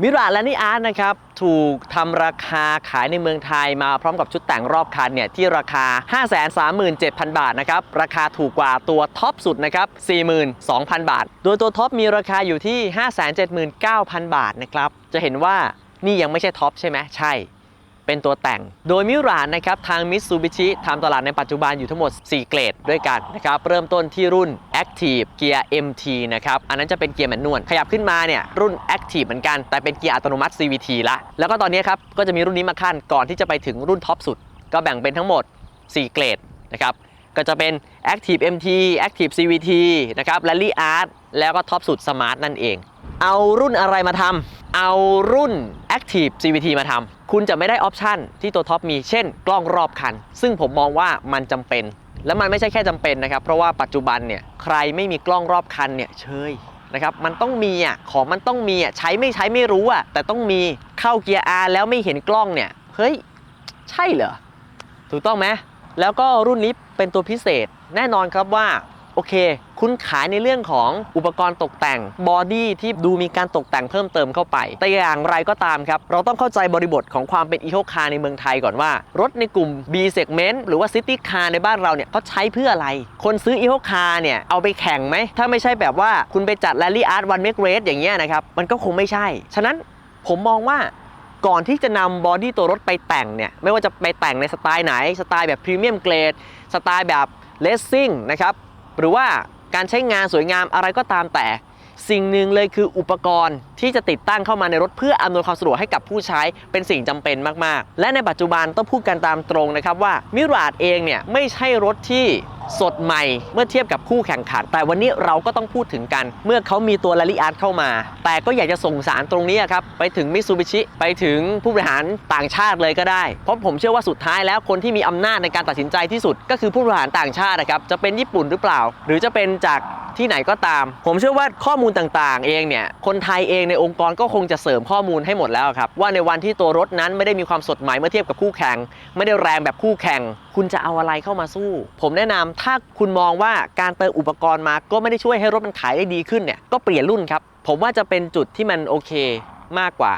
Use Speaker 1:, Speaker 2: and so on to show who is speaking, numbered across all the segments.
Speaker 1: มิราและนีอาร์ตนะครับถูกทำราคาขายในเมืองไทยมาพร้อมกับชุดแต่งรอบคันเนี่ยที่ราคา 537,000 บาทนะครับราคาถูกกว่าตัวท็อปสุดนะครับ42,000 บาท โดยตัวท็อปมีราคาอยู่ที่ 579,000 บาทนะครับจะเห็นว่านี่ยังไม่ใช่ท็อปใช่ไหมใช่ เป็นตัวแต่ง โดยมิรานนะครับทางมิตซูบิชิทำตลาดในปัจจุบันอยู่ทั้งหมด 4 เกรดด้วยกันนะครับ เริ่มต้นที่รุ่น Active เกียร์ MT นะครับ อันนั้นจะเป็นเกียร์แมนนวล ขยับขึ้นมาเนี่ยรุ่น Active เหมือนกัน แต่เป็นเกียร์อัตโนมัติ CVT ละ แล้วก็ตอนนี้ครับ ก็จะมีรุ่นนี้มาขั้นก่อนที่จะไปถึงรุ่นท็อปสุด ก็แบ่งเป็นทั้งหมด 4 เกรดนะครับ ก็จะเป็น Active MT Active CVT นะครับ Rally Art แล้วก็ท็อปสุด Smart นั่นเอง เอารุ่นอะไรมาทำเอารุ่น Active CVT มาทำคุณจะไม่ได้ออปชันที่ตัวท็อปมีเช่น กล้องรอบคัน ซึ่งผมมองว่ามันจำเป็น และมันไม่ใช่แค่จำเป็นนะครับ เพราะว่าปัจจุบันเนี่ยใครไม่มีกล้องรอบคันเนี่ยเชยนะครับมันต้องมีอะของมันต้องมีอะใช้ไม่ใช้ไม่รู้อะแต่ต้องมีเข้าเกียร์ R แล้วไม่เห็นกล้องเนี่ยเฮ้ยใช่เหรอถูกต้องไหม แล้วก็รุ่นนี้เป็นตัวพิเศษแน่นอนครับว่าโอเค คุณขายในเรื่องของอุปกรณ์ตกแต่งบอดี้ที่ดูมีการตกแต่งเพิ่มเติมเข้าไป แต่อย่างไรก็ตามครับ เราต้องเข้าใจบริบทของความเป็นอีโคคาร์ในเมืองไทยก่อนว่า รถในกลุ่ม B segment หรือว่า City Car ในบ้านเราเนี่ยเขาใช้เพื่ออะไร คนซื้ออีโคคาร์เนี่ย เอาไปแข่งไหม ถ้าไม่ใช่แบบว่าคุณไปจัด Rally Art One Make Race อย่างเงี้ยนะครับ มันก็คงไม่ใช่ ฉะนั้นผมมองว่า ก่อนที่จะนำบอดี้ตัวรถไปแต่งเนี่ยไม่ว่าจะไปแต่งในสไตล์ไหน สไตล์แบบพรีเมียมเกรดสไตล์แบบเลสซิ่งนะครับหรือว่าการใช้งานสวยงามอะไรก็ตามแต่ สิ่งหนึ่งเลยคืออุปกรณ์ที่จะติดตั้งเข้ามาในรถเพื่ออำนวยความสะดวกให้กับผู้ใช้เป็นสิ่งจำเป็นมาก ๆ และในปัจจุบันต้องพูดกันตามตรงนะครับว่ามิราดเองเนี่ยไม่ใช่รถที่สดใหม่เมื่อเทียบกับคู่แข่งขัน แต่วันนี้เราก็ต้องพูดถึงกัน เมื่อเขามีตัวลาลิอาร์เข้ามา แต่ก็อยากจะส่งสารตรงนี้ครับ ไปถึงมิซูบิชิไปถึงผู้บริหารต่างชาติเลยก็ได้ เพราะผมเชื่อว่าสุดท้ายแล้วคนที่มีอำนาจในการตัดสินใจที่สุด ก็คือผู้บริหารต่างชาตินะครับจะเป็นญี่ปุ่นหรือเปล่า หรือจะเป็นจากที่ไหนก็ตาม ผมเชื่อว่าข้อมูลต่างๆ เองเนี่ย คนไทยเองในองค์กรก็คงจะเสริมข้อมูลให้หมดแล้วครับ ว่าในวันที่ตัวรถนั้นไม่ได้มีความสดใหม่เมื่อเทียบกับคู่แข่ง ไม่ได้แรงแบบคู่แข่งคุณจะเอาอะไรเข้ามาสู้ ผมแนะนำถ้าคุณมองว่าการเติมอุปกรณ์มาก็ไม่ได้ช่วยให้รถมันขายได้ดีขึ้นเนี่ยก็เปลี่ยนรุ่นครับ ผมว่าจะเป็นจุดที่มันโอเคมากกว่า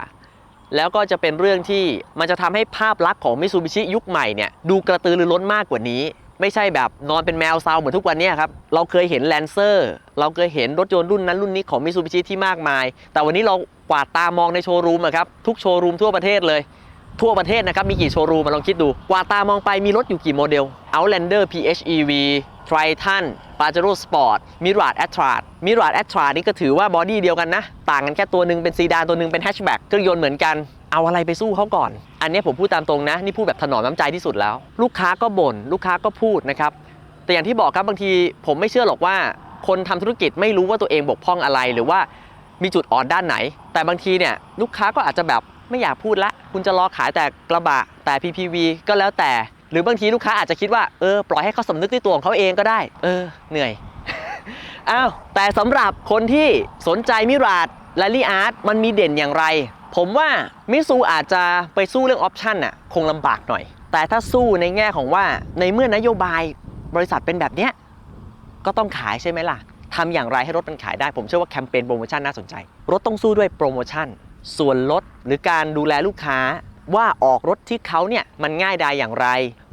Speaker 1: แล้วก็จะเป็นเรื่องที่มันจะทำให้ภาพลักษณ์ของมิ t ซูบิชิยุคใหม่เนี่ยดูกระตือรือร้นมากกว่านี้ ไม่ใช่แบบนอนเป็นแมวเซาเหมือนทุกวันนี้ครับเราเคยเห็นแลนเซอร์เราเคยเห็นรถยนต์รุ่นนั้นรุ่นนี้ของมิ t ซูบิชิที่มากมาย แต่วันนี้เรากวาดตามองในโชว์รูมครับทุกโชว์รูมทั่วประเทศเลย ทั่วประเทศนะครับ มีกี่โชว์รูมมาลองคิดดู กว่าตามองไปมีรถอยู่กี่โมเดล Outlander PHEV Triton Pajero Sport Mirage a t t r a มิรา a t t r a นี่ก็ถือว่าบอดี้เดียวกันนะ ต่างกันแค่ตัวหนึ่งเป็นซีดานตัวหนึ่งเป็นแฮชแบ็กเครื่องยนต์เหมือนกัน เอาอะไรไปสู้เขาก่อน อันนี้ผมพูดตามตรงนะ นี่พูดแบบถนอมน้ำใจที่สุดแล้ว ลูกค้าก็บ่นลูกค้าก็พูดนะครับแต่อย่างที่บอกครับบางทีผมไม่เชื่อหรอกว่า คนทำธุรกิจไม่รู้ว่าตัวเองบกพร่องอะไรหรือว่ามีจุดอ่อนด้านไหน แต่บางทีเนี่ยลูกค้าก็อาจจะแบบ ไม่อยากพูดละ คุณจะรอขายแต่กระบะแต่ PPV ก็แล้วแต่ หรือบางทีลูกค้าอาจจะคิดว่าเออปล่อยให้เขาสำนึกในตัวของเขาเองก็ได้ เออเหนื่อยอ้าวแต่สำหรับคนที่สนใจมิราดแลลี่อาร์ตมันมีเด่นอย่างไร ผมว่ามิซูอาจจะไปสู้เรื่องออปชันน่ะคงลำบากหน่อย แต่ถ้าสู้ในแง่ของว่าในเมื่อนโยบายบริษัทเป็นแบบเนี้ยก็ต้องขายใช่ไหมล่ะทำอย่างไรให้รถมันขายได้ ผมเชื่อว่าแคมเปญโปรโมชั่นน่าสนใจ รถต้องสู้ด้วยโปรโมชั่น ส่วนลดหรือการดูแลลูกค้าว่าออกรถที่เขาเนี่ยมันง่ายดายอย่างไร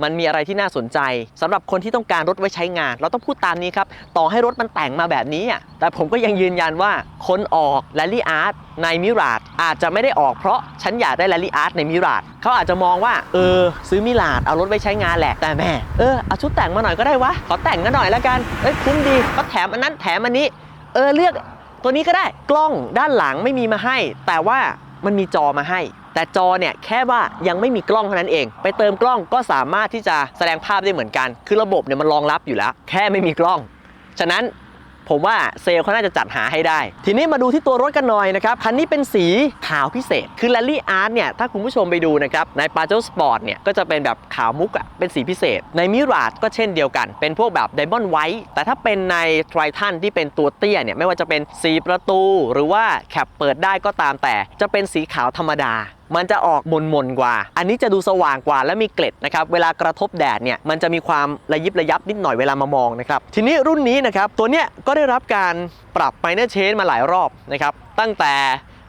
Speaker 1: มันมีอะไรที่น่าสนใจสำหรับคนที่ต้องการรถไว้ใช้งาน เราต้องพูดตามนี้ครับ ต่อให้รถมันแต่งมาแบบนี้อะแต่ผมก็ยังยืนยันว่าคนออกแ a ลลี่อาร์ตในมิราดอาจจะไม่ได้ออกเพราะฉันอยากได้แ a ลลี่อาร์ตในมิราดเขาอาจจะมองว่า เออ ซื้อมิราดเอารถไว้ใช้งานแหละแต่แม่เออเอาชุดแต่งมาหน่อยก็ได้วะขอแต่งกันหน่อยแล้วกันเอ้ยคุ้มดีก็แถมอันนั้นแถมอันนี้ เออเลือก ตัวนี้ก็ได้กล้องด้านหลังไม่มีมาให้ แต่ว่ามันมีจอมาให้ แต่จอเนี่ยแค่ว่ายังไม่มีกล้องเท่านั้นเอง ไปเติมกล้องก็สามารถที่จะแสดงภาพได้เหมือนกัน คือระบบเนี่ยมันรองรับอยู่แล้ว แค่ไม่มีกล้อง ฉะนั้น ผมว่าเซลล์เขาน่าจะจัดหาให้ได้ ทีนี้มาดูที่ตัวรถกันหน่อยนะครับ คันนี้เป็นสีขาวพิเศษ คือ Rally Art เนี่ย ถ้าคุณผู้ชมไปดูนะครับ ใน p a j e r o Sport เนี่ย ก็จะเป็นแบบขาวมุกอะเป็นสีพิเศษ ใน Mirage ก็เช่นเดียวกัน เป็นพวกแบบ Diamond White แต่ถ้าเป็นใน Triton ที่เป็นตัวเตี้ยเนี่ย ไม่ว่าจะเป็นสีประตู หรือว่าแคปเปิดได้ก็ตามแต่ จะเป็นสีขาวธรรมดา มันจะออกมนมนๆกว่า อันนี้จะดูสว่างกว่าและมีเกล็ดนะครับ เวลากระทบแดดเนี่ยมันจะมีความระยิบระยับนิดหน่อยเวลามามองนะครับ ทีนี้รุ่นนี้นะครับ ตัวเนี้ยก็ได้รับการปรับไ i เนอร์เชนมาหลายรอบนะครับ ตั้งแต่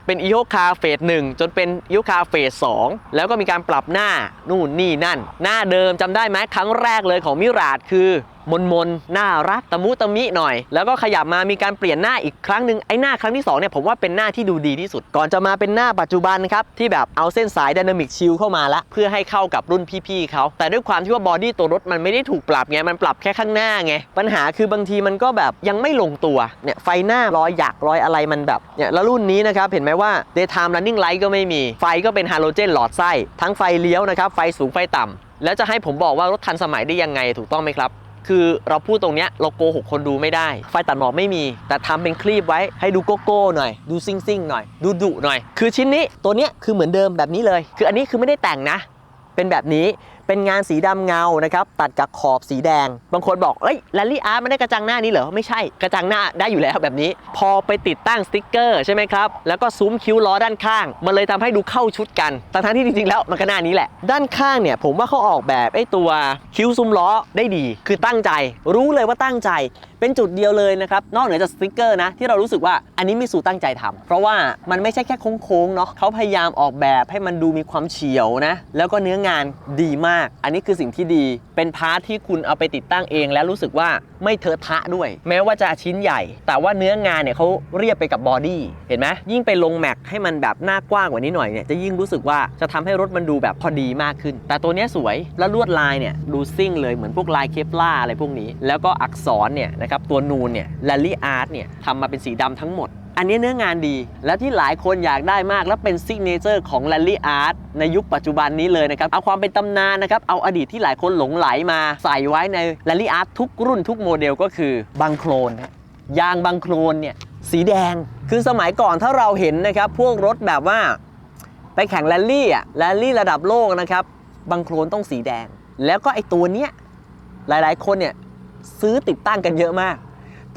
Speaker 1: เป็นอีโ c คาเฟสหนึ่งจนเป็นอีโ c คาเฟสสองแล้วก็มีการปรับหน้านู่นนี่นั่น หน้าเดิมจำได้ไหมครั้งแรกเลยของมิราดคือ มนมนน่ารักตะมุตะมิหน่อย แล้วก็ขยับมามีการเปลี่ยนหน้าอีกครั้งหนึ่งไอ้หน้าครั้งที่2เนี่ยผมว่าเป็นหน้าที่ดูดีที่สุด ก่อนจะมาเป็นหน้าปัจจุบันครับที่แบบเอาเส้นสายไดนามิกชิลเข้ามาละเพื่อให้เข้ากับรุ่นพี่ๆเขาแต่ด้วยความที่ว่าบอดี้ตัวรถมันไม่ได้ถูกปรับไงมันปรับแค่ข้างหน้าไงปัญหาคือบางทีมันก็แบบยังไม่ลงตัวเนี่ยไฟหน้ารอยหยักรอยอะไรมันแบบเนี่ยแล้วรุ่นนี้นะครับเห็นไหมว่า daytime running light ก็ไม่มีไฟก็เป็นฮาโลเจนหลอดไส้ทั้งไฟเลี้ยวนะครับไฟสูงไฟต่ำแล้วจะให้ผมบอกว่ารถทันสมัยได้ยังไงถูกต้องไหมครับ คือเราพูดตรงเนี้ยเราโกหกคนดูไม่ได้ ไฟตัดหมอกไม่มี แต่ทำเป็นคลีปไว้ให้ดูโกโก้หน่อย ดูซิ่งซิ่งหน่อย ดูดุหน่อย คือชิ้นนี้ตัวเนี้ยคือเหมือนเดิมแบบนี้เลย คืออันนี้คือไม่ได้แต่งนะ เป็นแบบนี้ เป็นงานสีดำเงานะครับตัดกับขอบสีแดง บางคนบอกเอ้ยแรลลี่อาร์ตไม่ได้กระจังหน้านี้เหรอ ไม่ใช่กระจังหน้าได้อยู่แล้วแบบนี้ พอไปติดตั้งสติ๊กเกอร์ใช่ไหมครับ แล้วก็ซุ้มคิ้วล้อด้านข้าง มันเลยทำให้ดูเข้าชุดกันทั้งที่จริงๆแล้วมันก็หน้านี้แหละ ด้านข้างเนี่ยผมว่าเขาออกแบบไอ้ตัวคิ้วซุ้มล้อได้ดี คือตั้งใจ รู้เลยว่าตั้งใจ เป็นจุดเดียวเลยนะครับ นอกเหนือจากสติกเกอร์นะ ที่เรารู้สึกว่าอันนี้มิสูตั้งใจทำเพราะว่ามันไม่ใช่แค่โค้งๆเนาะเขาพยายามออกแบบให้มันดูมีความเฉียวนะ แล้วก็เนื้องานดีมาก อันนี้คือสิ่งที่ดี เป็นพาร์ทที่คุณเอาไปติดตั้งเอง แล้วรู้สึกว่าไม่เทอะทะด้วย แม้ว่าจะชิ้นใหญ่ แต่ว่าเนื้องานเนี่ยเขาเรียบไปกับบอดี้เห็นไหมยิ่งไปลงแม็กให้มันแบบหน้ากว้างกว่านี้หน่อยเนี่ยจะยิ่งรู้สึกว่าจะทำให้รถมันดูแบบพอดีมากขึ้น แต่ตัวนี้สวยแล้วลวดลายเนี่ยดูซิ่งเลยเหมือนพวกลายเคปลาอะไรพวกนี้ แล้วก็อักษรเนี่ยนะครับตัวนูนเนี่ยแลลี่อาร์ตเนี่ยทำมาเป็นสีดำทั้งหมด อันนี้เนื้องานดี และที่หลายคนอยากได้มากและเป็นซิกเนเจอร์ของ Rally Art ในยุคปัจจุบันนี้เลยนะครับ เอาความเป็นตำนานนะครับ เอาอดีตที่หลายคนหลงไหลมาใส่ไว้ใน Rally Art ทุกรุ่นทุกโมเดลก็คือบังโครนยางบังโครนเนี่ยสีแดงคือสมัยก่อนถ้าเราเห็นนะครับพวกรถแบบว่าไปแข่งแรลลี่อะแรลลี่ระดับโลกนะครับบังโครนต้องสีแดง แล้วก็ไอตัวเนี้ยหลายๆ คนเนี่ย ซื้อติดตั้งกันเยอะมาก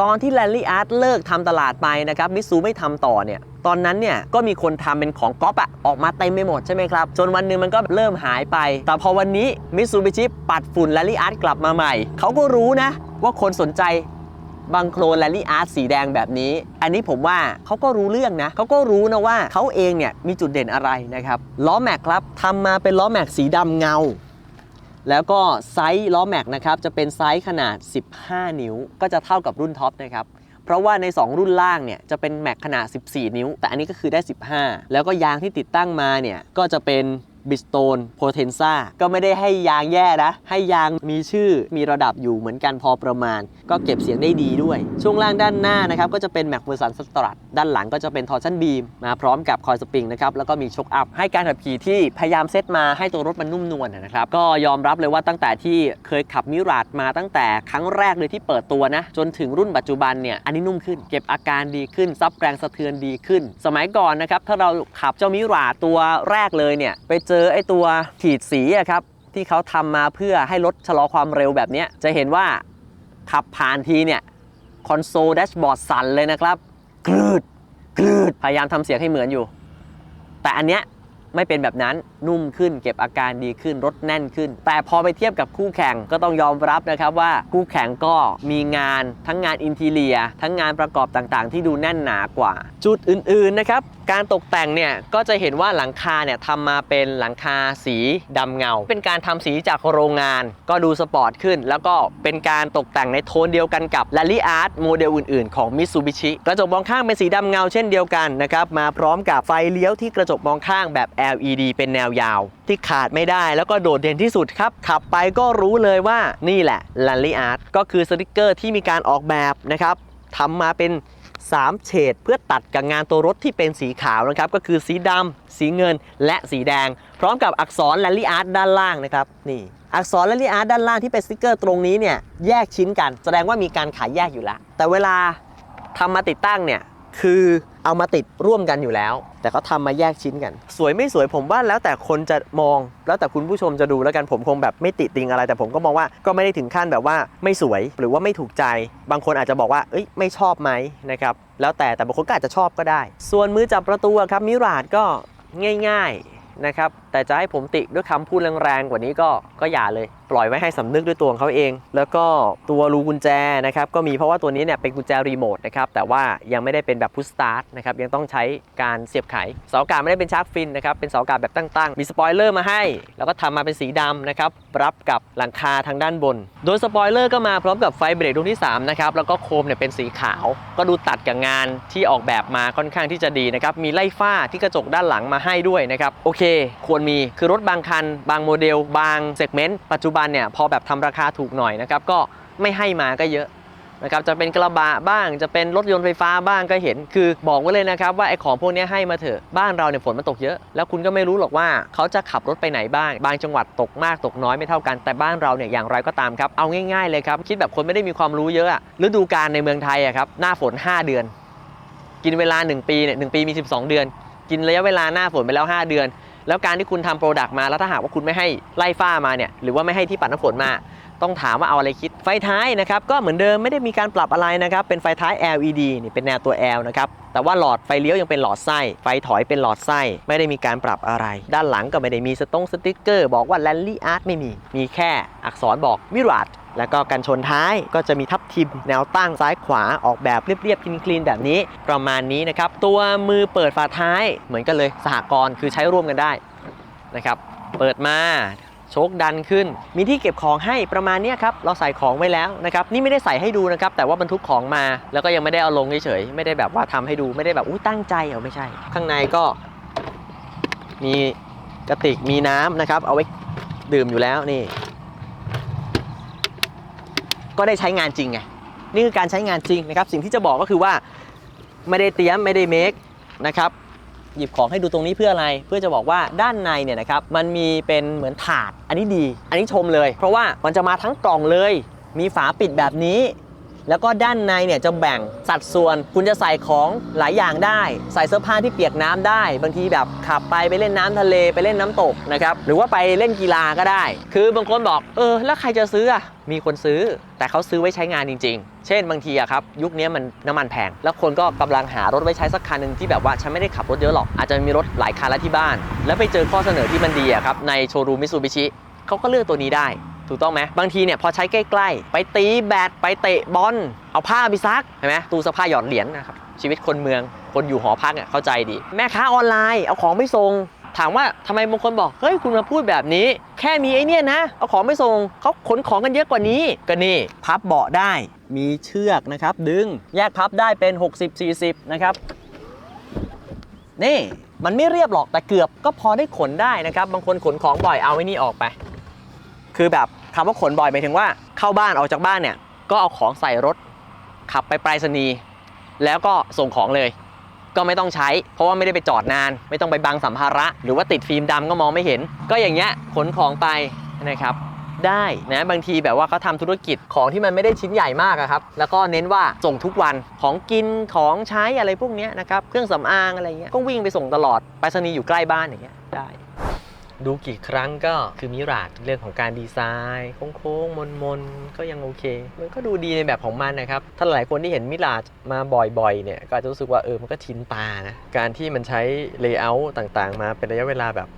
Speaker 1: ตอนที่ Rally Art เลิกทำตลาดไปนะครับมิซูไม่ทำต่อเนี่ยตอนนั้นเนี่ยก็มีคนทำเป็นของก๊อปอะออกมาเต็มไปหมดใช่ไหมครับ จนวันหนึ่งมันก็เริ่มหายไป แต่พอวันนี้มิซูบิชิปัดฝุ่น Rally Art กลับมาใหม่ เขาก็รู้นะ ว่าคนสนใจบังโครนแรลลี่อาร์ตสีแดงแบบนี้ อันนี้ผมว่าเขาก็รู้เรื่องนะเขาก็รู้นะว่าเขาเองเนี่ยมีจุดเด่นอะไรนะครับล้อแม็กครับทำมาเป็นล้อแม็กสีดำเงา แล้วก็ไซส์ล้อแม็กนะครับจะเป็นไซส์ขนาด 15 นิ้ว ก็จะเท่ากับรุ่นท็อปนะครับเพราะว่าใน 2 รุ่นล่างเนี่ยจะเป็นแม็กขนาด 14 นิ้ว แต่อันนี้ก็คือได้ 15 แล้วก็ยางที่ติดตั้งมาเนี่ยก็จะเป็น บิสโตนโพเทนซ่าก็ไม่ได้ให้ยางแย่นะ ให้ยางมีชื่อมีระดับอยู่เหมือนกันพอประมาณ ก็เก็บเสียงได้ดีด้วย ช่วงล่างด้านหน้านะครับ ก็จะเป็นแม็กเวอร์สันสตรัทด้านหลังก็จะเป็นทอร์ชันบีมมาพร้อมกับคอยสปริงนะครับ แล้วก็มีช็อคอัพ ให้การขับขี่ที่พยายามเซตมาให้ตัวรถมันนุ่มนวลนะครับ ก็ยอมรับเลยว่าตั้งแต่ที่เคยขับมิราดมาตั้งแต่ครั้งแรกเลยที่เปิดตัวนะ จนถึงรุ่นปัจจุบันเนี่ยอันนี้นุ่มขึ้น เก็บอาการดีขึ้นซับแรงสะเทือนดีขึ้น สมัยก่อนนะครับถ้าเราขับเจ้ามิราดตัวแรกเลยเนี่ยไปเจอไอ้ตัวขีดสีอะครับที่เขาทำมาเพื่อให้รถชะลอความเร็วแบบนี้จะเห็นว่าขับผ่านทีเนี่ยคอนโซลแดชบอร์ดสั่นเลยนะครับกรืดกรืดพยายามทำเสียงให้เหมือนอยู่ แต่อันเนี้ย ไม่เป็นแบบนั้นนุ่มขึ้น เก็บอาการดีขึ้นรถแน่นขึ้น แต่พอไปเทียบกับคู่แข่งก็ต้องยอมรับนะครับว่าคู่แข่งก็มีงานทั้งงานอินทีเลีย ทั้งงานประกอบต่างๆ ที่ดูแน่นหนากว่า จุดอื่นๆนะครับการตกแต่งเนี่ยก็จะเห็นว่าหลังคาเนี่ยทำมาเป็นหลังคาสีดำเงา เป็นการทำสีจากโรงงาน ก็ดูสปอร์ตขึ้น แล้วก็เป็นการตกแต่งในโทนเดียวกันกับ Rally Art โมเดลอื่นๆ ของ Mitsubishi กระจกมองข้างเป็นสีดำเงาเช่นเดียวกันนะครับมาพร้อมกับไฟเลี้ยวที่กระจกมองข้างแบบ LED เป็นแนวยาว ที่ขาดไม่ได้แล้วก็โดดเด่นที่สุดครับ ขับไปก็รู้เลยว่านี่แหละ Rally Art ก็คือสติกเกอร์ที่มีการออกแบบนะครับทำมาเป็น 3 เฉดเพื่อตัดกับงานตัวรถที่เป็นสีขาวนะครับ ก็คือสีดำสีเงิน และสีแดง พร้อมกับอักษร Rally Art ด้านล่างนะครับนี่อักษร Rally Art ด้านล่างที่เป็นสติกเกอร์ตรงนี้เนี่ยแยกชิ้นกัน แสดงว่ามีการขายแยกอยู่แล้ว แต่เวลาทำมาติดตั้งเนี่ย คือเอามาติดร่วมกันอยู่แล้ว แต่เขาทำมาแยกชิ้นกัน สวยไม่สวยผมว่าแล้วแต่คนจะมอง แล้วแต่คุณผู้ชมจะดูแล้วกันผมคงแบบไม่ติติงอะไร แต่ผมก็มองว่าก็ไม่ได้ถึงขั้นแบบว่าไม่สวยหรือว่าไม่ถูกใจ บางคนอาจจะบอกว่าเอ้ยไม่ชอบไหมนะครับแล้วแต่แต่บางคนก็อาจจะชอบก็ได้ ส่วนมือจับประตูครับมิราดก็ง่าย ๆนะครับ แต่จะให้ผมติด้วยคำพูดแรงๆกว่านี้ก็ก็อย่าเลย ปล่อยไว้ให้สำนึกด้วยตัวของเขาเอง แล้วก็ตัวรูกุญแจนะครับก็มีเพราะว่าตัวนี้เนี่ยเป็นกุญแจรีโมทนะครับแต่ว่ายังไม่ได้เป็นแบบพุชสตาร์ทนะครับยังต้องใช้การเสียบไขเสาอากาศไม่ได้เป็นชาร์กฟินนะครับเป็นเสาอากาศแบบตั้งๆ มีสปอยเลอร์มาให้ แล้วก็ทำมาเป็นสีดำนะครับรับกับหลังคาทางด้านบน โดยสปอยเลอร์ก็มาพร้อมกับไฟเบรกดวงที่3นะครับแล้วก็โคมเนี่ยเป็นสีขาว ก็ดูตัดกับงานที่ออกแบบมาค่อนข้างที่จะดีนะครับมีไล่ฝ้าที่กระจกด้านหลังมาให้ด้วยนะครับโอเคควรมี คือรถบางคัน บางโมเดล บางเซกเมนต์ปัจจุบันเนี่ยพอแบบทำราคาถูกหน่อยนะครับก็ไม่ให้มาก็เยอะนะครับจะเป็นกระบะบ้างจะเป็นรถยนต์ไฟฟ้าบ้างก็เห็น คือบอกไว้เลยนะครับว่าไอ้ของพวกนี้ให้มาเถอะบ้านเราเนี่ยฝนมันตกเยอะ แล้วคุณก็ไม่รู้หรอกว่าเขาจะขับรถไปไหนบ้าง บางจังหวัดตกมากตกน้อยไม่เท่ากันแต่บ้านเราเนี่ยอย่างไรก็ตามครับเอาง่ายๆเลยครับคิดแบบคนไม่ได้มีความรู้เยอะอะฤดูกาลในเมืองไทยอะครับหน้าฝน 5 เดือน กินเวลา 1 ปีเนี่ยหปีมี 12 เดือน กินระยะเวลาหน้าฝนไปแล้ว 5 เดือน แล้วการที่คุณทำโปรดักต์มาแล้วถ้าหากว่าคุณไม่ให้ไล่ฝ้ามาเนี่ยหรือว่าไม่ให้ที่ปัดน้ำฝนมา ต้องถามว่าเอาอะไรคิดไฟท้ายนะครับก็เหมือนเดิมไม่ได้มีการปรับอะไรนะครับเป็นไฟท้าย LED นี่เป็นแนวตัว L นะครับแต่ว่าหลอดไฟเลี้ยวยังเป็นหลอดไส้ไฟถอยเป็นหลอดไส้ไม่ได้มีการปรับอะไร ด้านหลังก็ไม่ได้มีสตงสติ๊กเกอร์บอกว่า Rally Art ไม่มีมีแค่อักษรบอกมิราด แล้วก็กันชนท้ายก็จะมีทับทิมแนวตั้งซ้ายขวาออกแบบเรียบๆคลีนๆแบบนี้ประมาณนี้นะครับ ตัวมือเปิดฝาท้ายเหมือนกันเลยสหกรณ์คือใช้ร่วมกันได้นะครับเปิดมาโชคดันขึ้น มีที่เก็บของให้ประมาณนี้ครับ เราใส่ของไว้แล้วนะครับ นี่ไม่ได้ใส่ให้ดูนะครับ แต่ว่าบรรทุกของมา แล้วก็ยังไม่ได้เอาลงเฉยๆ ไม่ได้แบบว่าทำให้ดู ไม่ได้แบบอุ้ยตั้งใจเอาไม่ใช่ ข้างในก็ มีกระติก มีน้ำนะครับ เอาไว้ดื่มอยู่แล้วนี่ ก็ได้ใช้งานจริงไงนี่คือการใช้งานจริงนะครับสิ่งที่จะบอกก็คือว่าไม่ได้เตรียมไม่ได้เมคนะครับหยิบของให้ดูตรงนี้เพื่ออะไรเพื่อจะบอกว่าด้านในเนี่ยนะครับมันมีเป็นเหมือนถาดอันนี้ดี อันนี้ชมเลย เพราะว่ามันจะมาทั้งกล่องเลย มีฝาปิดแบบนี้ แล้วก็ด้านในเนี่ยจะแบ่งสัดส่วน คุณจะใส่ของหลายอย่างได้ ใส่เสื้อผ้าที่เปียกน้ำได้ บางทีแบบขับไปไปเล่นน้ำทะเลไปเล่นน้ำตกนะครับหรือว่าไปเล่นกีฬาก็ได้ คือบางคนบอกเออแล้วใครจะซื้ออะมีคนซื้อ แต่เขาซื้อไว้ใช้งานจริง ๆ เช่นบางทีอะครับยุคนี้มันน้ำมันแพง แล้วคนก็กำลังหารถไว้ใช้สักคันหนึ่งที่แบบว่าฉันไม่ได้ขับรถเยอะหรอก อาจจะมีรถหลายคันแล้วที่บ้าน แล้วไปเจอข้อเสนอที่มันดีอะครับในโชว์รูมมิซูบิชิเขาก็เลือกตัวนี้ได้ ถูกต้องไหมบางทีเนี่ยพอใช้ใกล้ๆ ไปตีแบดไปเตะบอลเอาผ้าไปซักเห็นไหมตู้เสื้อผ้าหยอดเหรียญนะครับชีวิตคนเมือง คนอยู่หอพักเนี่ยเข้าใจดี แม่ค้าออนไลน์เอาของไม่ส่งถามว่าทำไมบางคนบอกเฮ้ยคุณมาพูดแบบนี้ แค่มีไอ้เนี่ยนะ เอาของไม่ส่งเขาขนของกันเยอะกว่านี้ก็นี่พับเบาะได้มีเชือกนะครับ ดึงแยกพับได้เป็น 60-40 นะครับ นี่มันไม่เรียบหรอกแต่เกือบก็พอได้ขนได้นะครับ บางคนขนของบ่อยเอาไอ้นี่ออกไป คือแบบ คำว่าขนบ่อยหมายถึงว่าเข้าบ้านออกจากบ้านเนี่ยก็เอาของใส่รถขับไปไปรษณีย์แล้วก็ส่งของเลย ก็ไม่ต้องใช้ เพราะว่าไม่ได้ไปจอดนาน ไม่ต้องไปบังสัมภาระ หรือว่าติดฟิล์มดำก็มองไม่เห็น ก็อย่างเงี้ยขนของไปนะครับ ได้นะบางทีแบบว่าเขาทำธุรกิจของที่มันไม่ได้ชิ้นใหญ่มากครับ แล้วก็เน้นว่าส่งทุกวันของกินของใช้อะไรพวกนี้นะครับเครื่องสำอางอะไรเงี้ยก็วิ่งไปส่งตลอดไปรษณีย์อยู่ใกล้บ้านอย่างเงี้ยได้ ดูกี่ครั้งก็คือมิราดเรื่องของการดีไซน์โค้งๆมนๆก็ยังโอเค มันก็ดูดีในแบบของมันนะครับ ถ้าหลายคนที่เห็นมิราดมาบ่อยๆเนี่ยก็อาจจะรู้สึกว่าเออมันก็ชินตานะการที่มันใช้เลเยอร์ต่างๆ มาเป็นระยะเวลาแบบ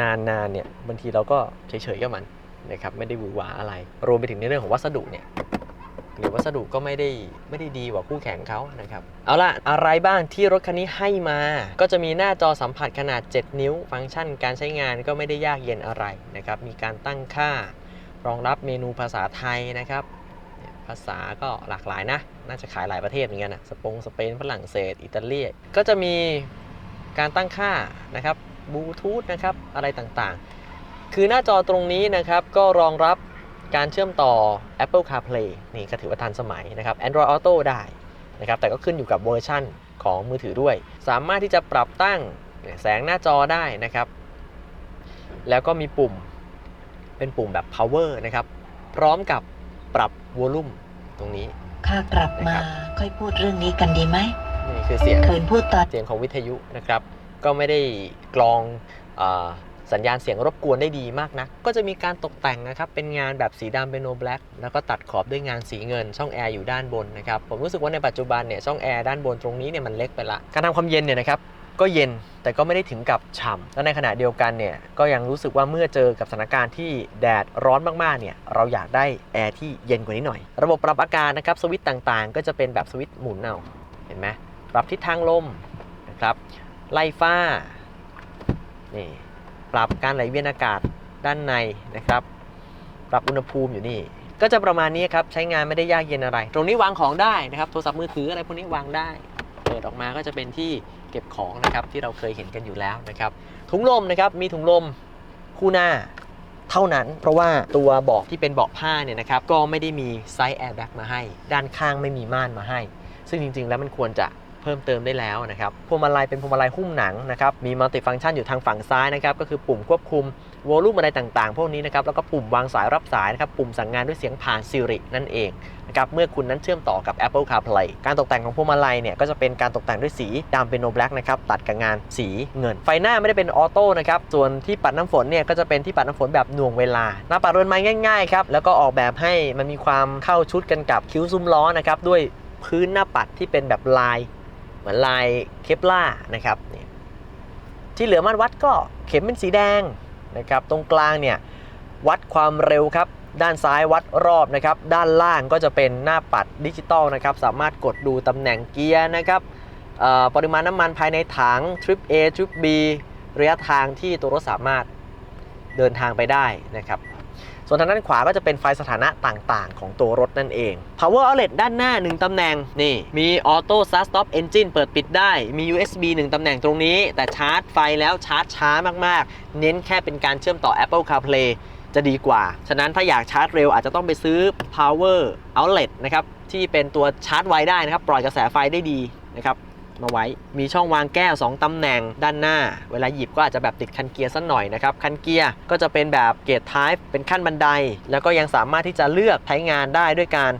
Speaker 1: นานๆเนี่ยบางทีเราก็เฉยๆกับมันนะครับไม่ได้หวือหวาอะไร รวมไปถึงในเรื่องของวัสดุเนี่ย หรือวัสดุก็ไม่ได้ไม่ได้ดีกว่าคู่แข่งเขานะครับ เอาล่ะ อะไรบ้างที่รถคันนี้ให้มา ก็จะมีหน้าจอสัมผัสขนาด 7 นิ้ว ฟังก์ชันการใช้งานก็ไม่ได้ยากเย็นอะไรนะครับ มีการตั้งค่า รองรับเมนูภาษาไทยนะครับ ภาษาก็หลากหลายนะ น่าจะขายหลายประเทศเหมือนกันนะสปงสเปนฝรั่งเศส อิตาลีก็จะมีการตั้งค่านะครับบลูทูธนะครับอะไรต่างๆ คือหน้าจอตรงนี้นะครับก็รองรับ การเชื่อมต่อ Apple CarPlay นี่ก็ถือว่าทันสมัยนะครับ Android Auto ได้นะครับแต่ก็ขึ้นอยู่กับเวอร์ชั่นของมือถือด้วย สามารถที่จะปรับตั้งแสงหน้าจอได้นะครับ แล้วก็มีปุ่มเป็นปุ่มแบบ power นะครับ พร้อมกับปรับวอลลุ่มตรงนี้
Speaker 2: ข้ากลับมา
Speaker 1: นะครับ
Speaker 2: ค่อยพูดเรื่องนี้กันดีไหม
Speaker 1: นี่คือเสียง
Speaker 2: คืนพูดตอน
Speaker 1: เสียงของวิทยุนะครับ ก็ไม่ได้กรองอา สัญญาณเสียงรบกวนได้ดีมากนะก็จะมีการตกแต่งนะครับเป็นงานแบบสีดำเป็นโนแบล็กแล้วก็ตัดขอบด้วยงานสีเงิน ช่องแอร์อยู่ด้านบนนะครับผมรู้สึกว่าในปัจจุบันเนี่ยช่องแอร์ด้านบนตรงนี้เนี่ยมันเล็กไปละการทำความเย็นเนี่ยนะครับก็เย็นแต่ก็ไม่ได้ถึงกับฉ่ำและในขณะเดียวกันเนี่ยก็ยังรู้สึกว่าเมื่อเจอกับสถานการณ์ที่แดดร้อนมากๆเนี่ยเราอยากได้แอร์ที่เย็นกว่านี้หน่อย ระบบปรับอากาศนะครับสวิตช์ต่างๆ ก็จะเป็นแบบสวิตช์หมุนเอาเห็นไหมปรับทิศทางลมนะครับไล่ฟ้านี่ ปรับการไหลเวียนอากาศด้านในนะครับ ปรับอุณหภูมิอยู่นี่ก็จะประมาณนี้ครับใช้งานไม่ได้ยากเย็นอะไร ตรงนี้วางของได้นะครับโทรศัพท์มือถืออะไรพวกนี้วางได้ เปิดออกมาก็จะเป็นที่เก็บของนะครับที่เราเคยเห็นกันอยู่แล้วนะครับ ถุงลมนะครับมีถุงลมคู่หน้าเท่านั้น เพราะว่าตัวเบาะที่เป็นเบาะผ้าเนี่ยนะครับก็ไม่ได้มีไซส์แอร์แบ็กมาให้ ด้านข้างไม่มีม่านมาให้ ซึ่งจริงๆ แล้วมันควรจะ พิ่มเติมได้แล้วนะครับพวงมาลัยเป็นพวงมาลัยหุ้มหนังนะครับมีมัลติฟังก์ชันอยู่ทางฝั่งซ้ายนะครับก็คือปุ่มควบคุมวอลลุ่มอะไรต่างๆ พวกนี้นะครับแล้วก็ปุ่มวางสายรับสายนะครับปุ่มสั่งงานด้วยเสียงผ่าน Siri นั่นเองนะครับเมื่อคุณนั้นเชื่อมต่อกับ Apple CarPlay การตกแต่งของพวงมาลัยเนี่ยก็จะเป็นการตกแต่งด้วยสีดำเป็นโนแบล็กนะครับตัดกับงานสีเงิน ไฟหน้าไม่ได้เป็นออโต้นะครับส่วนที่ปัดน้ำฝนเนี่ยก็จะเป็นที่ปัดน้ำฝนแบบหน่วงเวลา หน้าปัดเรือนไม้ง่ายๆครับแล้วก็ออกแบบให้มันมีความเข้าชุดกันกับคิ้วซุ้มล้อนะครับด้วยพื้นหน้าปัดที่เป็นแบบลาย เหมือนลายเคปล่านะครับที่เหลือมันวัดก็เข็มเป็นสีแดงนะครับตรงกลางเนี่ยวัดความเร็วครับด้านซ้ายวัดรอบนะครับ ด้านล่างก็จะเป็นหน้าปัดดิจิตอลนะครับ สามารถกดดูตำแหน่งเกียร์นะครับปริมาณน้ำมันภายในถังทริป A ทริป B ระยะทางที่ตัวรถสามารถเดินทางไปได้นะครับ ส่วนทางด้านขวาก็จะเป็นไฟสถานะต่างๆ ของตัวรถนั่นเอง Power Outlet ด้านหน้า 1 ตำแหน่งนี่ มี Auto Start Stop Engine เปิดปิดได้ มี USB 1 ตำแหน่งตรงนี้ แต่ชาร์จไฟแล้วชาร์จช้ามากๆ เน้นแค่เป็นการเชื่อมต่อ Apple CarPlay จะดีกว่า ฉะนั้นถ้าอยากชาร์จเร็วอาจจะต้องไปซื้อ Power Outlet นะครับ ที่เป็นตัวชาร์จไวได้นะครับ ปล่อยกระแสไฟได้ดีนะครับ มาไว้ มีช่องวางแก้ว 2 ตำแหน่งด้านหน้า เวลาหยิบก็อาจจะแบบติดคันเกียร์สักหน่อยนะครับ คันเกียร์ก็จะเป็นแบบเกียร์ท้ายเป็นขั้นบันได แล้วก็ยังสามารถที่จะเลือกใช้งานได้ด้วยการ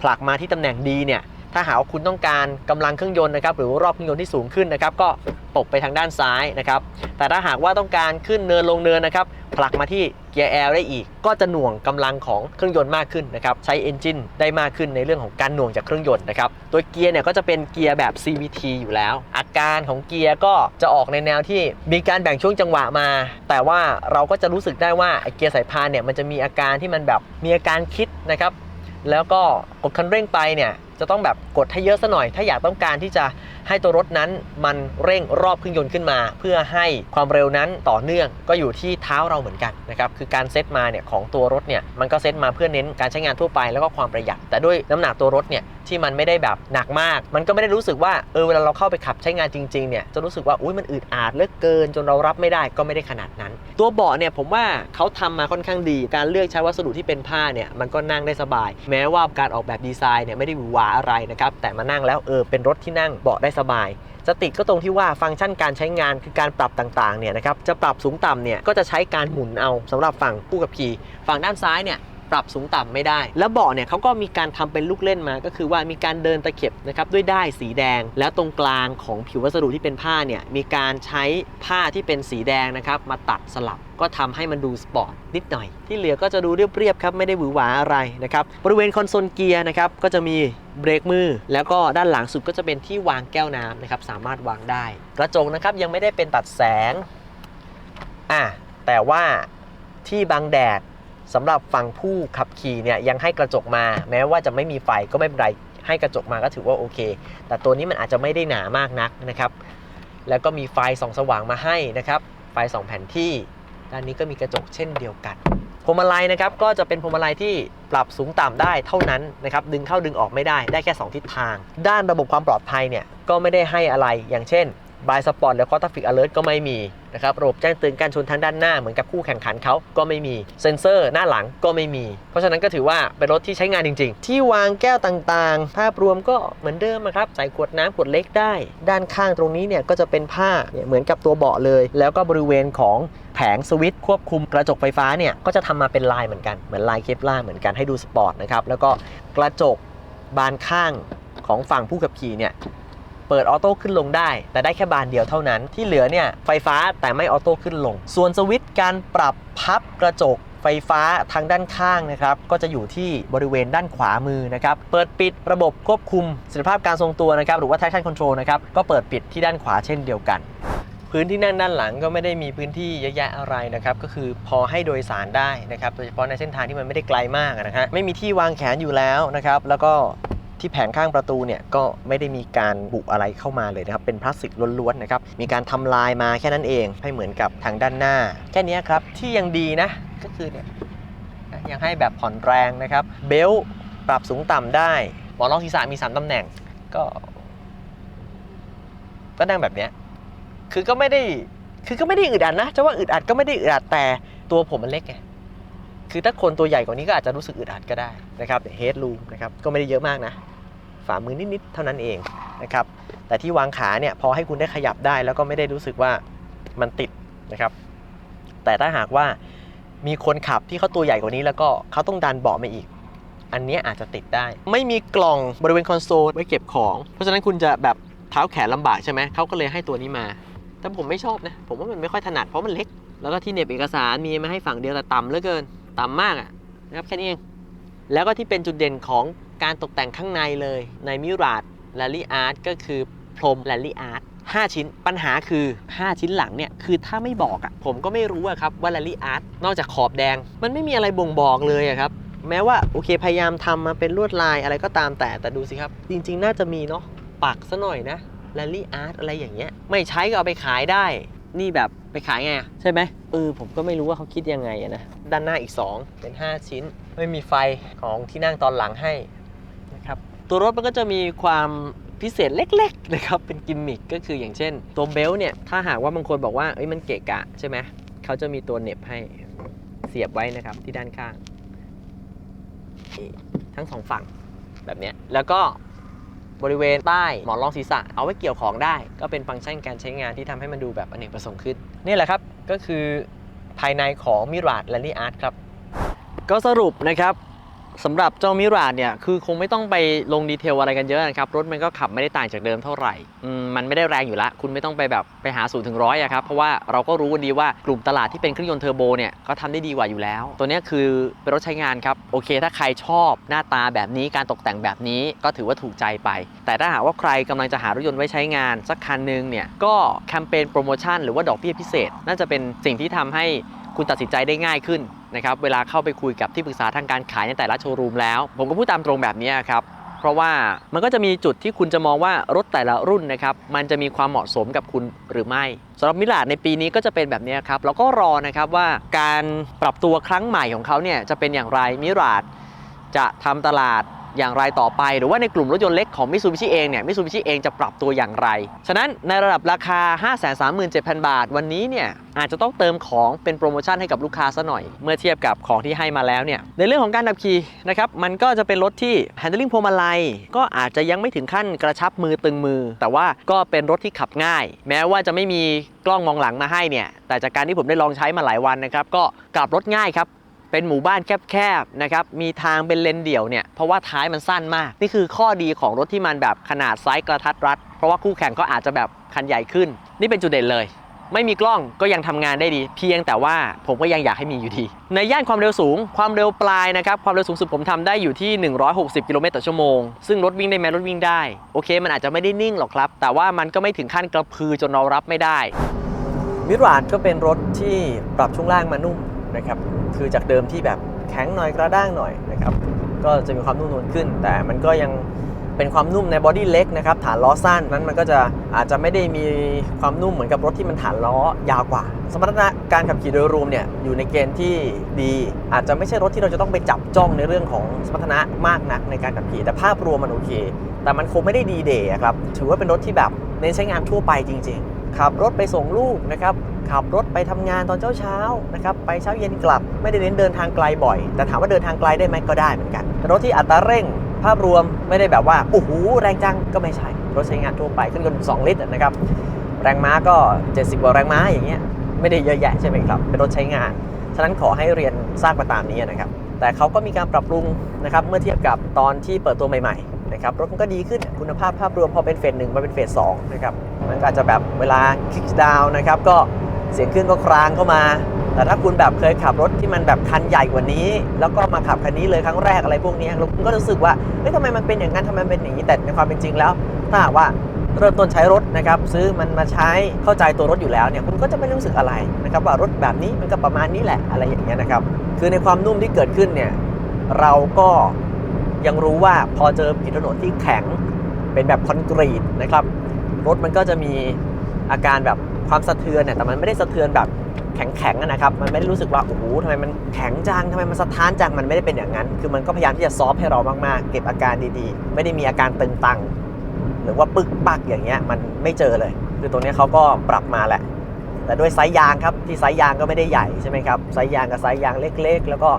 Speaker 1: ผลักมาที่ตำแหน่งดีเนี่ย ถ้าหากว่าคุณต้องการกำลังเครื่องยนต์นะครับหรือว่ารอบเครื่องยนต์ที่สูงขึ้นนะครับก็ตบไปทางด้านซ้ายนะครับแต่ถ้าหากว่าต้องการขึ้นเนินลงเนินนะครับผลักมาที่เกียร์ L ได้อีก ก็จะหน่วงกำลังของเครื่องยนต์มากขึ้นนะครับใช้เอนจินได้มากขึ้นในเรื่องของการหน่วงจากเครื่องยนต์นะครับตัวเกียร์เนี่ยก็จะเป็นเกียร์แบบ CVT อยู่แล้ว อาการของเกียร์ก็จะออกในแนวที่มีการแบ่งช่วงจังหวะมา แต่ว่าเราก็จะรู้สึกได้ว่าเกียร์สายพานเนี่ยมันจะมีอาการที่มันแบบมีอาการคิดนะครับแล้วก็กดคันเร่งไปเนี่ยจะต้องแบบกดให้เยอะซะหน่อย ถ้าอยากต้องการที่จะให้ตัวรถนั้นมันเร่งรอบเครื่องยนต์ขึ้นมา เพื่อให้ความเร็วนั้นต่อเนื่องก็อยู่ที่เท้าเราเหมือนกันนะครับคือการเซตมาเนี่ยของตัวรถเนี่ยมันก็เซตมาเพื่อเน้นการใช้งานทั่วไปแล้วก็ความประหยัด แต่ด้วยน้ำหนักตัวรถเนี่ยที่มันไม่ได้แบบหนักมาก มันก็ไม่ได้รู้สึกว่าเออเวลาเราเข้าไปขับใช้งานจริงๆเนี่ยจะรู้สึกว่าอุ้ยมันอึดอัดเลือเกิน จนเรารับไม่ได้ก็ไม่ได้ขนาดนั้น ตัวเบาะเนี่ยผมว่าเขาทำมาค่อนข้างดี การเลือกใช้วัสดุที่เป็นผ้าเนี่ยมันก็นั่งได้สบาย แม้ว่าการออกแบบดีไซน์เนี่ยไม่ได้หวือหวาอะไรนะครับ แต่มานั่งแล้วเออเป็นรถที่นั่งเบาะได้สบายสติก็ตรงที่ว่าฟังก์ชันการใช้งานคือการปรับต่างๆเนี่ยนะครับจะปรับสูงต่ำเนี่ยก็จะใช้การหมุนเอาสำหรับฝั่งผู้ขับขี่ ฝั่งด้านซ้ายเนี่ย ปรับสูงต่ำไม่ได้ แล้วเบาะเนี่ยเขาก็มีการทำเป็นลูกเล่นมาก็คือว่ามีการเดินตะเข็บนะครับด้วยด้ายสีแดง แล้วตรงกลางของผิววัสดุที่เป็นผ้าเนี่ยมีการใช้ผ้าที่เป็นสีแดงนะครับมาตัดสลับก็ทำให้มันดูสปอร์ตนิดหน่อย ที่เหลือก็จะดูเรียบๆครับไม่ได้หวือหวาอะไรนะครับบริเวณคอนโซลเกียร์นะครับก็จะมีเบรกมือ แล้วก็ด้านหลังสุดก็จะเป็นที่วางแก้วน้ำนะครับสามารถวางได้ กระจกนะครับยังไม่ได้เป็นตัดแสงอะแต่ว่าที่บังแดด สำหรับฝั่งผู้ขับขี่เนี่ยยังให้กระจกมา แม้ว่าจะไม่มีไฟก็ไม่เป็นไรให้กระจกมาก็ถือว่าโอเค แต่ตัวนี้มันอาจจะไม่ได้หนามากนักนะครับ แล้วก็มีไฟส่องสว่างมาให้นะครับ ไฟสองแผ่นที่ ด้านนี้ก็มีกระจกเช่นเดียวกัน พวงมาลัยนะครับก็จะเป็นพวงมาลัยที่ปรับสูงต่ำได้เท่านั้นนะครับ ดึงเข้าดึงออกไม่ได้ ได้แค่ 2 ทิศทาง ด้านระบบความปลอดภัยเนี่ยก็ไม่ได้ให้อะไร อย่างเช่น บายสปอร์ตและคอร์ทฟิกอเลิร์ก็ไม่มีนะครับระบบแจ้งเตือนการชนทางด้านหน้าเหมือนกับคู่แข่งขันเขาก็ไม่มีเซ็นเซอร์หน้าหลังก็ไม่มี เพราะฉะนั้นก็ถือว่าเป็นรถที่ใช้งานจริง ๆ ที่วางแก้วต่างๆ ภาพรวมก็เหมือนเดิมอะครับใส่ขวดน้ำขวดเล็กได้ ด้านข้างตรงนี้เนี่ยก็จะเป็นผ้าเนี่ยเหมือนกับตัวเบาะเลย แล้วก็บริเวณของแผงสวิตช์ควบคุมกระจกไฟฟ้าเนี่ยก็จะทำมาเป็นลายเหมือนกันเหมือนลายเคปล่าเหมือนกันให้ดูสปอร์ตนะครับแล้วก็กระจกบานข้างของฝั่งผู้ขับขี่เนี่ย เปิดออโต้ขึ้นลงได้ แต่ได้แค่บานเดียวเท่านั้น ที่เหลือเนี่ยไฟฟ้าแต่ไม่ออโต้ขึ้นลง ส่วนสวิตช์การปรับพับกระจกไฟฟ้าทางด้านข้างนะครับ ก็จะอยู่ที่บริเวณด้านขวามือนะครับ เปิดปิดระบบควบคุมสถิภาพการทรงตัวนะครับ หรือว่า traction control นะครับ ก็เปิดปิดที่ด้านขวาเช่นเดียวกัน พื้นที่นั่งด้านหลังก็ไม่ได้มีพื้นที่เยอะแยะอะไรนะครับ ก็คือพอให้โดยสารได้นะครับ โดยเฉพาะในเส้นทางที่มันไม่ได้ไกลมากนะฮะไม่มีที่วางแขนอยู่แล้วนะครับ แล้วก็ ที่แผงข้างประตูเนี่ยก็ไม่ได้มีการบุอะไรเข้ามาเลยนะครับ เป็นพลาสติกล้วนๆนะครับ มีการทำลายมาแค่นั้นเอง ให้เหมือนกับทางด้านหน้า แค่นี้ครับ ที่ยังดีนะ ก็คือเนี่ยยังให้แบบผ่อนแรงนะครับ เบลต์ปรับสูงต่ำได้หมอนรองศีรษะมี 3ตำแหน่ง ก็ ก็นั่งแบบเนี้ยคือก็ไม่ได้คือก็ไม่ได้อึดอัดนะจะว่าอึดอัดก็ไม่ได้อึดอัดแต่ตัวผมมันเล็กไงคือถ้าคนตัวใหญ่กว่านี้ก็อาจจะรู้สึกอึดอัดก็ได้นะครับเฮดรูมนะครับก็ไม่ได้เยอะมากนะ ฝ่ามือนิดๆเท่านั้นเองนะครับแต่ที่วางขาเนี่ยพอให้คุณได้ขยับได้แล้วก็ไม่ได้รู้สึกว่ามันติดนะครับแต่ถ้าหากว่ามีคนขับที่เขาตัวใหญ่กว่านี้แล้วก็เขาต้องดันเบาะมาอีก อันนี้อาจจะติดได้ ไม่มีกล่องบริเวณคอนโซลไว้เก็บของ เพราะฉะนั้นคุณจะแบบเท้าแขนลำบากใช่ไหมเขาก็เลยให้ตัวนี้มา แต่ผมไม่ชอบนะผมว่ามันไม่ค่อยถนัดเพราะมันเล็ก แล้วก็ที่เน็บเอกสารมีมาให้ฝั่งเดียวแต่ต่ำเหลือเกิน ต่ำมากอะนะครับแค่นี้เองแล้วก็ที่เป็นจุดเด่นของ การตกแต่งข้างในเลยในมิราดแลลี่อาร์ตก็คือพรมแลลี่อาร์ต5 ชิ้นปัญหาคือ 5 ชิ้นหลังเนี่ย คือถ้าไม่บอกอะผมก็ไม่รู้อะครับว่าแลลี่อาร์ตนอกจากขอบแดง มันไม่มีอะไรบ่งบอกเลยอะครับ แม้ว่า โอเคพยายามทำมาเป็นลวดลายอะไรก็ตามแต่แต่ดูสิครับ จริง ๆ น่าจะมีเนาะปักซะหน่อยนะแลลี่อาร์ตอะไรอย่างเงี้ย ไม่ใช้ก็เอาไปขายได้ นี่แบบไปขายไงใช่ไหมเออผมก็ไม่รู้ว่าเขาคิดยังไงนะด้านหน้าอีก 2 เป็น 5 ชิ้น ไม่มีไฟของที่นั่งตอนหลังให้ ตัวรถมันก็จะมีความพิเศษเล็กๆนะครับเป็นกิมมิคก็คืออย่างเช่น ตัวเบลต์เนี่ยถ้าหากว่าบางคนบอกว่าเอ้ยมันเกะกะใช่ไหมเขาจะมีตัวเน็บให้เสียบไว้นะครับที่ด้านข้าง ทั้งสองฝั่งแบบเนี้ยแล้วก็บริเวณใต้หมอนรองศีรษะเอาไว้เกี่ยวของได้ ก็เป็นฟังก์ชันการใช้งานที่ทำให้มันดูแบบอเนกประสงค์ขึ้น นี่แหละครับก็คือภายในของมิราดแลลี่อาร์ตครับ ก็สรุปนะครับ สำหรับเจ้ามิราดเนี่ยคือคงไม่ต้องไปลงดีเทลอะไรกันเยอะนะครับ รถมันก็ขับไม่ได้ต่างจากเดิมเท่าไหร่มันไม่ได้แรงอยู่แล้วคุณไม่ต้องไปแบบไปหาศูนย์ถึงร้อยอะครับ เพราะว่าเราก็รู้กันดีว่ากลุ่มตลาดที่เป็นเครื่องยนต์เทอร์โบเนี่ยก็ทำได้ดีกว่าอยู่แล้ว ตัวเนี้ยคือเป็นรถใช้งานครับ โอเค ถ้าใครชอบหน้าตาแบบนี้การตกแต่งแบบนี้ก็ถือว่าถูกใจไป แต่ถ้าหากว่าใครกำลังจะหารถยนต์ไว้ใช้งานสักคันหนึงเนี่ยก็แคมเปญโปรโมชั่นหรือว่าดอกเบี้ยพิเศษ น่าจะเป็นสิ่งที่ทำให้ คุณตัดสินใจได้ง่ายขึ้นนะครับเวลาเข้าไปคุยกับที่ปรึกษาทางการขายในแต่ละโชว์รูมแล้ว ผมก็พูดตามตรงแบบนี้ครับเพราะว่ามันก็จะมีจุดที่คุณจะมองว่ารถแต่ละรุ่นนะครับมันจะมีความเหมาะสมกับคุณหรือไม่สำหรับมิลาดในปีนี้ก็จะเป็นแบบนี้ครับแล้วก็รอนะครับว่าการปรับตัวครั้งใหม่ของเขาเนี่ยจะเป็นอย่างไรมิลาดจะทำตลาด อย่างไรต่อไป หรือว่าในกลุ่มรถยนต์เล็กของมิ t ูบิชิเองเนี่ยมิ t ูบิชิเองจะปรับตัวอย่างไร ฉะนั้นในระดับราคา 537,000 บาท วันนี้เนี่ยอาจจะต้องเติมของเป็นโปรโมชั่นให้กับลูกค้าซะหน่อย เมื่อเทียบกับของที่ให้มาแล้วเนี่ยในเรื่องของการขับขี่นะครับมันก็จะเป็นรถที่ handling พวงมาลัยก็อาจจะยังไม่ถึงขั้นกระชับมือตึงมือ แต่ว่าก็เป็นรถที่ขับง่าย แม้ว่าจะไม่มีกล้องมองหลังมาให้เนี่ยแต่จากการที่ผมได้ลองใช้มาหลายวันนะครับก็กลับรถง่ายครับ เป็นหมู่บ้านแคบๆนะครับมีทางเป็นเลนเดี่ยวเนี่ยเพราะว่าท้ายมันสั้นมาก นี่คือข้อดีของรถที่มันแบบขนาดไซส์กระทัดรัด เพราะว่าคู่แข่งก็อาจจะแบบคันใหญ่ขึ้น นี่เป็นจุดเด่นเลย ไม่มีกล้องก็ยังทำงานได้ดี เพียงแต่ว่าผมก็ยังอยากให้มีอยู่ดีในย่านความเร็วสูง ความเร็วปลายนะครับความเร็วสูงสุดผมทำได้อยู่ที่ 160 กิโลเมตรต่อชั่วโมง ซึ่งรถวิ่งได้ไหมรถวิ่งได้โอเค มันอาจจะไม่ได้นิ่งหรอกครับ แต่ว่ามันก็ไม่ถึงขั้นกระพือจนเรารับไม่ได้มิราดก็เป็นรถที่ปรับช่วงล่างมานุ่ม นะครับคือจากเดิมที่แบบแข็งหน่อยกระด้างหน่อยนะครับก็จะมีความนุ่มนวลขึ้น แต่มันก็ยังเป็นความนุ่มในบอดี้เล็กนะครับฐานล้อสั้นนั้นมันก็จะอาจจะไม่ได้มีความนุ่มเหมือนกับรถที่มันฐานล้อยาวกว่า สมรรถนะการขับขี่โดยรวมเนี่ยอยู่ในเกณฑ์ที่ดี อาจจะไม่ใช่รถที่เราจะต้องไปจับจ้องในเรื่องของสมรรถนะมากนักในการขับขี่แต่ภาพรวมมันโอเค แต่มันคงไม่ได้ดีเดย์อะครับถือว่าเป็นรถที่แบบเน้นใช้งานทั่วไปจริง ๆ ขับรถไปส่งลูกนะครับขับรถไปทำงานตอนเช้าเช้านะครับไปเช้าเย็นกลับไม่ได้เน้นเดินทางไกลบ่อย แต่ถามว่าเดินทางไกลได้ไหมก็ได้เหมือนกันเป็นรถที่อัตราเร่งภาพรวมไม่ได้แบบว่าโอ้โหแรงจังก็ไม่ใช่ รถใช้งานทั่วไปขึ้นยนต์2ลิตรนะครับแรงม้าก็ 70กว่าแรงม้าอย่างเงี้ยไม่ได้เยอะแยะใช่ไหมครับเป็นรถใช้งาน ฉะนั้นขอให้เรียนทราบมาตามนี้นะครับแต่เขาก็มีการปรับปรุงนะครับเมื่อเทียบกับตอนที่เปิดตัวใหม่ๆ นะครับรถมันก็ดีขึ้นคุณภาพภาพรวมพอเป็นเฟสหนึ่งมาเป็นเฟสสองนะครับมันก็อาจจะแบบเวลาคลิกดาวนะครับก็เสียงเครื่องก็ครางเข้ามา แต่ถ้าคุณแบบเคยขับรถที่มันแบบคันใหญ่กว่านี้ แล้วก็มาขับคันนี้เลยครั้งแรกอะไรพวกนี้แล้วคุณก็รู้สึกว่าเฮ้ยทำไมมันเป็นอย่างนั้นทำไมมันเป็นอย่างนี้แต่ในความเป็นจริงแล้ว ถ้าว่าเริ่มต้นใช้รถนะครับซื้อมันมาใช้เข้าใจตัวรถอยู่แล้วเนี่ยคุณก็จะไม่รู้สึกอะไรนะครับว่ารถแบบนี้มันก็ประมาณนี้แหละอะไรอย่างเงี้ยนะครับคือในความนุ่มที่เกิดขึ้นเนี่ยเราก็ ยังรู้ว่าพอเจอผิวถนนที่แข็งเป็นแบบคอนกรีตนะครับรถมันก็จะมีอาการแบบความสะเทือนเนี่ยแต่มันไม่ได้สะเทือนแบบแข็งๆนะครับ มันไม่ได้รู้สึกว่าโอ้โหทำไมมันแข็งจังทำไมมันสะท้านจังมันไม่ได้เป็นอย่างนั้น คือมันก็พยายามที่จะซอฟให้เรามากๆ เก็บอาการดีๆ ไม่ได้มีอาการตึงตังหรือว่าปึกปักอย่างเงี้ยมันไม่เจอเลย คือตัวนี้เขาก็ปรับมาแหละ แต่ด้วยไซส์ยางครับที่ไซส์ยางก็ไม่ได้ใหญ่ใช่ไหมครับไซส์ยางกับไซส์ยางเล็ก ๆ แล้วก็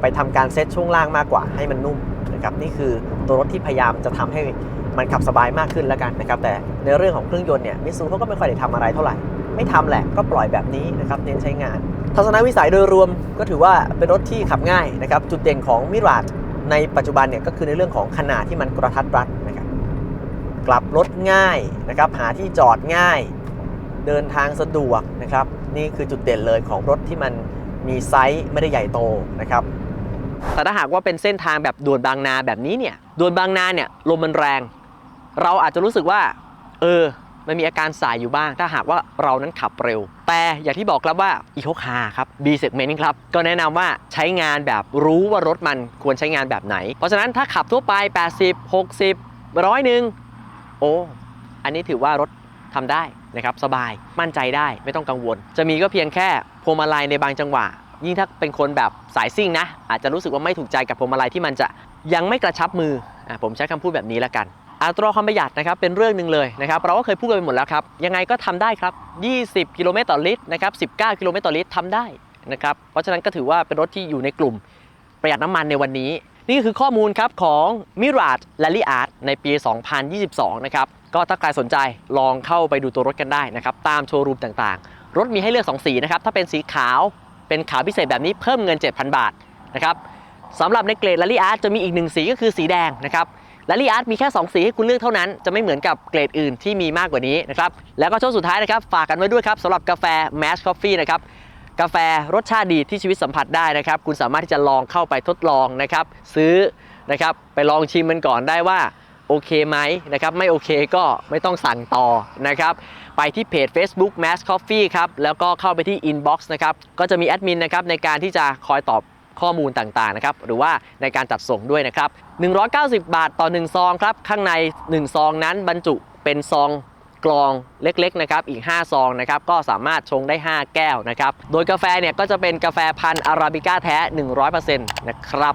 Speaker 1: ไปทำการเซตช่วงล่างมากกว่าให้มันนุ่ม นะครับนี่คือตัวรถที่พยายามจะทำให้มันขับสบายมากขึ้นแล้วกันนะครับแต่ในเรื่องของเครื่องยนต์เนี่ยมิซูเขาก็ไม่ค่อยได้ทำอะไรเท่าไหร่ ไม่ทำแหละก็ปล่อยแบบนี้นะครับเน้นใช้งาน ทัศนวิสัยโดยรวมก็ถือว่าเป็นรถที่ขับง่ายนะครับจุดเด่นของมิราดในปัจจุบันเนี่ยก็คือในเรื่องของขนาดที่มันกระทัดรัดนะครับกลับรถง่ายนะครับหาที่จอดง่าย เดินทางสะดวกนะครับนี่คือจุดเด่นเลยของรถที่มันมีไซส์ไม่ได้ใหญ่โตนะครับ แต่ถ้าหากว่าเป็นเส้นทางแบบด่วนบางนาแบบนี้เนี่ยด่วนบางนาเนี่ยลมมันแรง เราอาจจะรู้สึกว่า เออมันมีอาการสายอยู่บ้าง ถ้าหากว่าเรานั้นขับเร็ว แต่อย่างที่บอกครับว่าอีโคคาครับ B segment ครับ ก็แนะนำว่าใช้งานแบบรู้ว่ารถมันควรใช้งานแบบไหน เพราะฉะนั้นถ้าขับทั่วไป 80 60 ร้อยหนึ่งโอ้ อันนี้ถือว่ารถทำได้นะครับ สบายมั่นใจได้ไม่ต้องกังวล จะมีก็เพียงแค่พวงมาลัยในบางจังหวะ ยิ่งถ้าเป็นคนแบบสายซิ่งนะ อาจจะรู้สึกว่าไม่ถูกใจกับพวงมาลัยที่มันจะยังไม่กระชับมืออผมใช้คำพูดแบบนี้แล้วกัน อัตราความประหยัดนะครับเป็นเรื่องหนึ่งเลยนะครับเราก็เคยพูดกันไปหมดแล้วครับ ยังไงก็ทำได้ครับ 20 กิโลเมตรต่อลิตรนะครับ19 กิโลเมตรต่อลิตรทำได้นะครับเพราะฉะนั้นก็ถือว่าเป็นรถที่อยู่ในกลุ่มประหยัดน้ำมันในวันนี้ นี่คือข้อมูลครับของ m i r a g l a l y Art ในปี 2022 นะครับก็ถ้าใครสนใจลองเข้าไปดูตัวรถกันได้นะครับตามโชว์รูมต่างๆ รถมีให้เลือก 2 สีนะครับถ้าเป็นสีขาว เป็นขาวพิเศษแบบนี้เพิ่มเงิน 7,000 บาทนะครับสำหรับในเกรด l a l y Art จะมีอีกหนึ่งสีก็คือสีแดงนะครับละลีอาร์ตมีแค่ 2 สีให้คุณเลือกเท่านั้น จะไม่เหมือนกับเกรดอื่นที่มีมากกว่านี้นะครับแล้วก็ช่วงสุดท้ายนะครับฝากกันไว้ด้วยครับสำหรับกาแฟ Mash Coffee นะครับกาแฟรสชาติดีที่ชีวิตสัมผัสได้นะครับ คุณสามารถที่จะลองเข้าไปทดลองนะครับ ซื้อนะครับ ไปลองชิมมันก่อนได้ว่า โอเคไหมนะครับไม่โอเคก็ไม่ต้องสั่งต่อนะครับไปที่เพจ Facebook Mass Coffee ครับแล้วก็เข้าไปที่ Inbox นะครับก็จะมีแอดมินนะครับในการที่จะคอยตอบข้อมูลต่างๆนะครับหรือว่าในการจัดส่งด้วยนะครับ 190 บาทต่อ 1 ซองครับข้างใน 1 ซองนั้นบรรจุเป็นซองกรองเล็กๆนะครับอีก 5 ซองนะครับก็สามารถชงได้ 5 แก้วนะครับโดยกาแฟเนี่ยก็จะเป็นกาแฟพันธุ์อาราบิก้าแท้ 100%นะครับ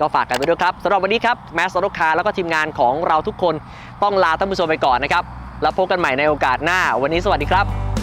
Speaker 1: ก็ฝากกันไปด้วยครับสำหรับวันนี้ครับแมสโซลูคาแล้วก็ทีมงานของเราทุกคนต้องลาท่านผู้ชมไปก่อนนะครับแล้วพบกันใหม่ในโอกาสหน้าวันนี้สวัสดีครับ